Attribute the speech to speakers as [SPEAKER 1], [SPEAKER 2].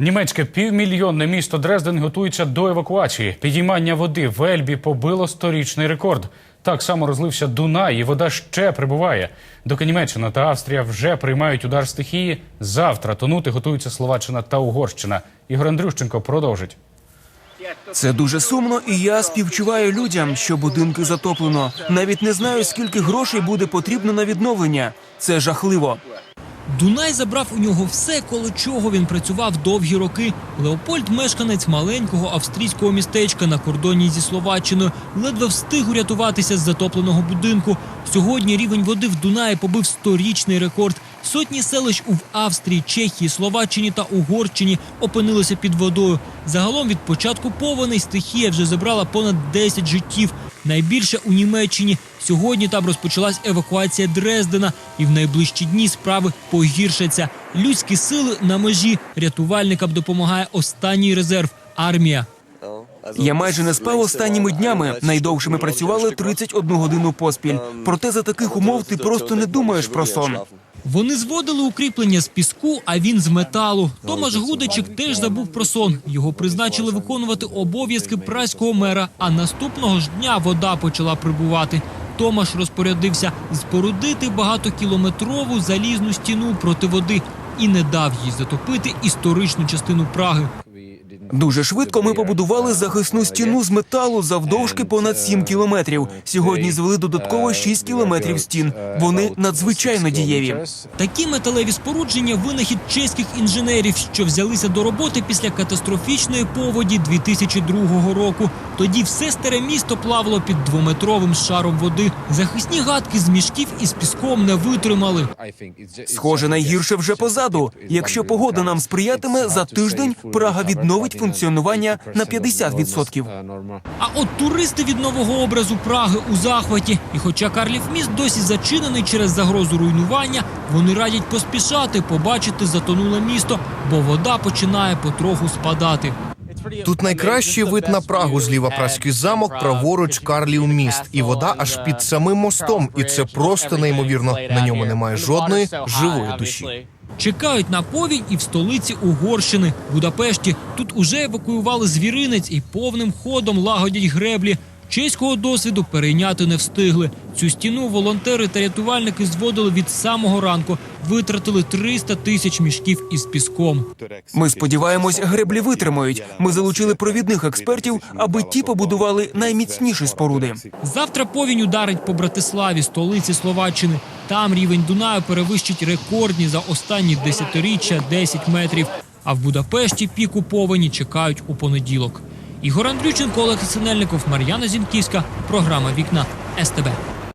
[SPEAKER 1] Німецьке півмільйонне місто Дрезден готується до евакуації. Підіймання води в Ельбі побило сторічний рекорд. Так само розлився Дунай, і вода ще прибуває. Доки Німеччина та Австрія вже приймають удар стихії. Завтра тонути готуються Словаччина та Угорщина. Ігор Андрющенко продовжить.
[SPEAKER 2] Це дуже сумно, і я співчуваю людям, що будинки затоплено. Навіть не знаю, скільки грошей буде потрібно на відновлення. Це жахливо.
[SPEAKER 3] Дунай забрав у нього все, коло чого він працював довгі роки. Леопольд, мешканець маленького австрійського містечка на кордоні зі Словаччиною, ледве встиг урятуватися з затопленого будинку. Сьогодні рівень води в Дунаї побив сторічний рекорд. Сотні селищ у Австрії, Чехії, Словаччині та Угорщині опинилися під водою. Загалом від початку повеней стихія вже забрала понад 10 життів. Найбільше у Німеччині. Сьогодні там розпочалась евакуація Дрездена, і в найближчі дні справи погіршаться. Людські сили на межі. Рятувальникам допомагає останній резерв армія.
[SPEAKER 2] Я майже не спав останніми днями. Найдовше ми працювали 31 годину поспіль. Проте за таких умов ти просто не думаєш про сон.
[SPEAKER 3] Вони зводили укріплення з піску, а він з металу. Томаш Гудичик теж забув про сон. Його призначили виконувати обов'язки праського мера. А наступного ж дня вода почала прибувати. Томаш розпорядився спорудити багатокілометрову залізну стіну проти води і не дав їй затопити історичну частину Праги.
[SPEAKER 2] Дуже швидко ми побудували захисну стіну з металу завдовжки понад 7 кілометрів. Сьогодні звели додатково 6 кілометрів стін. Вони надзвичайно дієві.
[SPEAKER 3] Такі металеві спорудження винахід чеських інженерів, що взялися до роботи після катастрофічної поводі 2002 року. Тоді все старе місто плавало під двометровим шаром води. Захисні гадки з мішків із піском не витримали.
[SPEAKER 2] Схоже, найгірше вже позаду. Якщо погода нам сприятиме, за тиждень Прага відновить функціонування на 50%.
[SPEAKER 3] А от туристи від нового образу Праги у захваті. І хоча Карлів міст досі зачинений через загрозу руйнування, вони радять поспішати побачити затонуле місто, бо вода починає потроху спадати.
[SPEAKER 4] Тут найкращий вид на Прагу зліва праський замок, праворуч Карлів міст, і вода аж під самим мостом. І це просто неймовірно. На ньому немає жодної живої душі.
[SPEAKER 3] Чекають на повінь і в столиці Угорщини, Будапешті. Тут уже евакуювали звіринець і повним ходом лагодять греблі. Чеського досвіду перейняти не встигли. Цю стіну волонтери та рятувальники зводили від самого ранку. Витратили 300 тисяч мішків із піском.
[SPEAKER 2] Ми сподіваємось, греблі витримають. Ми залучили провідних експертів, аби ті побудували найміцніші споруди.
[SPEAKER 3] Завтра повінь ударить по Братиславі, столиці Словаччини. Там рівень Дунаю перевищить рекордні за останні десятиріччя 10 метрів. А в Будапешті піку повені чекають у понеділок. Ігор Андрюченко, Олег Синельников, Мар'яна Зінківська. Програма Вікна СТБ.